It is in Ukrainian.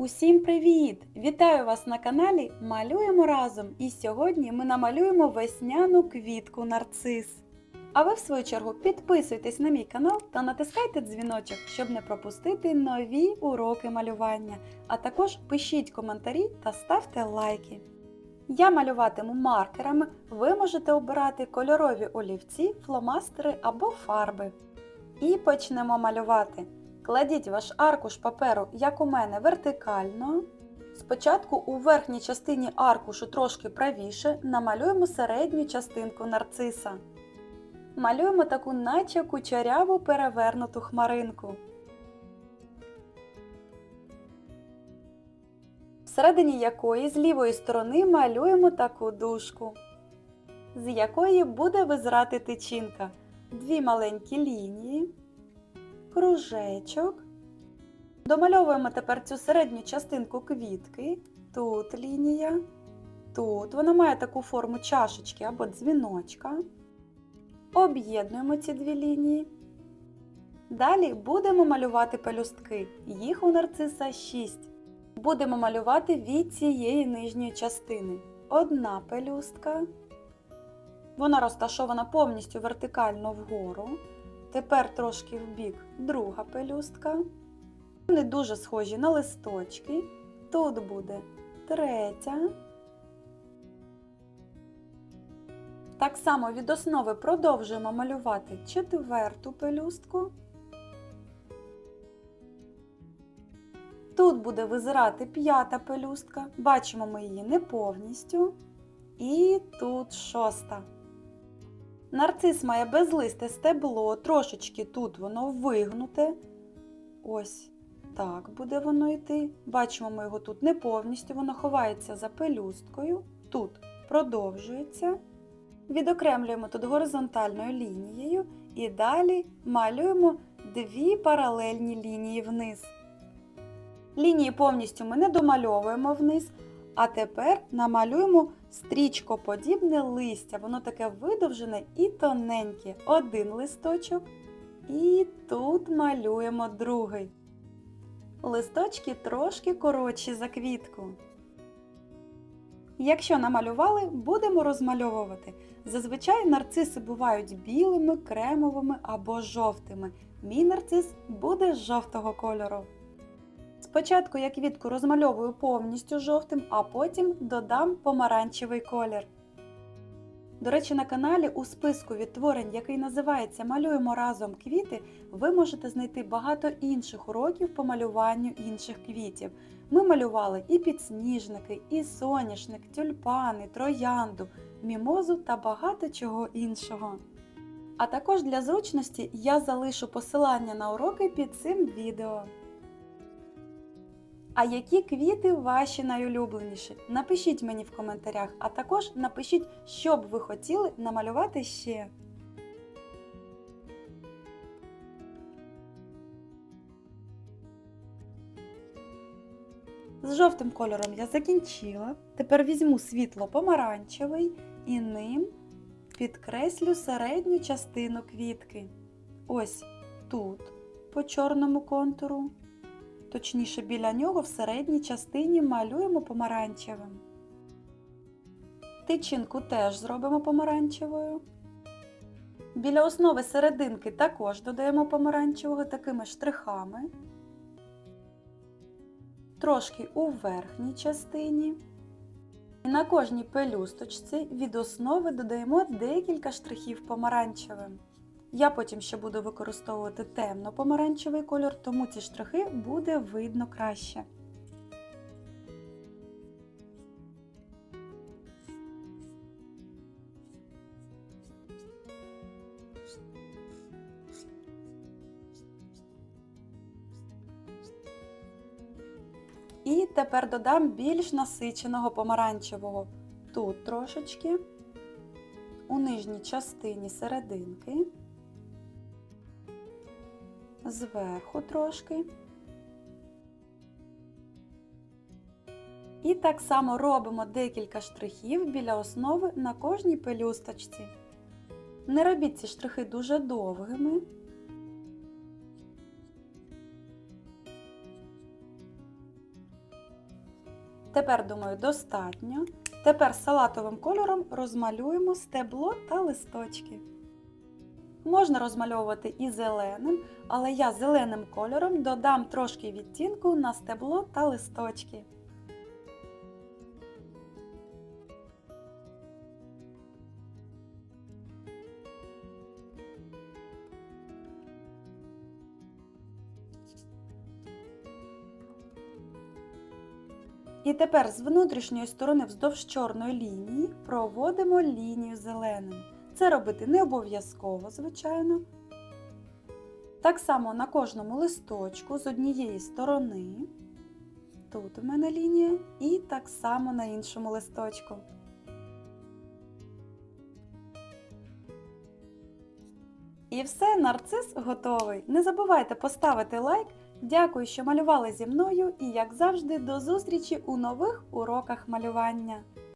Усім привіт! Вітаю вас на каналі Малюємо разом! І сьогодні ми намалюємо весняну квітку нарцис. А ви, в свою чергу, підписуйтесь на мій канал та натискайте дзвіночок, щоб не пропустити нові уроки малювання. А також пишіть коментарі та ставте лайки. Я малюватиму маркерами, ви можете обирати кольорові олівці, фломастери або фарби. І почнемо малювати. Кладіть ваш аркуш паперу, як у мене, вертикально. Спочатку у верхній частині аркушу трошки правіше намалюємо середню частинку нарциса. Малюємо таку наче кучеряву перевернуту хмаринку. Всередині якої з лівої сторони малюємо таку дужку, з якої буде визирати тичинка. Дві маленькі лінії кружечок. Домальовуємо тепер цю середню частинку квітки. Тут лінія. Тут вона має таку форму чашечки або дзвіночка. Об'єднуємо ці дві лінії. Далі будемо малювати пелюстки. Їх у нарциса 6. Будемо малювати від цієї нижньої частини. Одна пелюстка. Вона розташована повністю вертикально вгору. Тепер трошки вбік друга пелюстка. Вони дуже схожі на листочки. Тут буде третя. Так само від основи продовжуємо малювати четверту пелюстку. Тут буде визирати п'ята пелюстка. Бачимо ми її не повністю. І тут шоста. Нарцис має безлисте стебло, трошечки тут воно вигнуте. Ось так буде воно йти. Бачимо ми його тут не повністю, воно ховається за пелюсткою. Тут продовжується. Відокремлюємо тут горизонтальною лінією і далі малюємо дві паралельні лінії вниз. Лінії повністю ми не домальовуємо вниз, а тепер намалюємо стрічкоподібне листя. Воно таке видовжене і тоненьке. Один листочок. І тут малюємо другий. Листочки трошки коротші за квітку. Якщо намалювали, будемо розмальовувати. Зазвичай нарциси бувають білими, кремовими або жовтими. Мій нарцис буде жовтого кольору. Спочатку я квітку розмальовую повністю жовтим, а потім додам помаранчевий колір. До речі, на каналі у списку відтворень, який називається Малюємо разом квіти, ви можете знайти багато інших уроків по малюванню інших квітів. Ми малювали і підсніжники, і соняшник, тюльпани, троянду, мімозу та багато чого іншого. А також для зручності я залишу посилання на уроки під цим відео. А які квіти ваші найулюбленіші? Напишіть мені в коментарях, а також напишіть, що б ви хотіли намалювати ще. З жовтим кольором я закінчила. Тепер візьму світло помаранчевий і ним підкреслю середню частину квітки. Ось тут по чорному контуру. Точніше, біля нього в середній частині малюємо помаранчевим. Тичинку теж зробимо помаранчевою. Біля основи серединки також додаємо помаранчевого такими штрихами. Трошки у верхній частині. І на кожній пелюсточці від основи додаємо декілька штрихів помаранчевим. Я потім ще буду використовувати темно-помаранчевий кольор, тому ці штрихи буде видно краще. І тепер додам більш насиченого помаранчевого. Тут трошечки, у нижній частині серединки зверху трошки. І так само робимо декілька штрихів біля основи на кожній пелюсточці. Не робіть ці штрихи дуже довгими. Тепер, думаю, достатньо. Тепер салатовим кольором розмалюємо стебло та листочки. Можна розмальовувати і зеленим, але я зеленим кольором додам трошки відтінку на стебло та листочки. І тепер з внутрішньої сторони вздовж чорної лінії проводимо лінію зеленим. Це робити не обов'язково, звичайно. Так само на кожному листочку з однієї сторони. Тут у мене лінія, і так само на іншому листочку. І все, нарцис готовий. Не забувайте поставити лайк. Дякую, що малювали зі мною і, як завжди, до зустрічі у нових уроках малювання.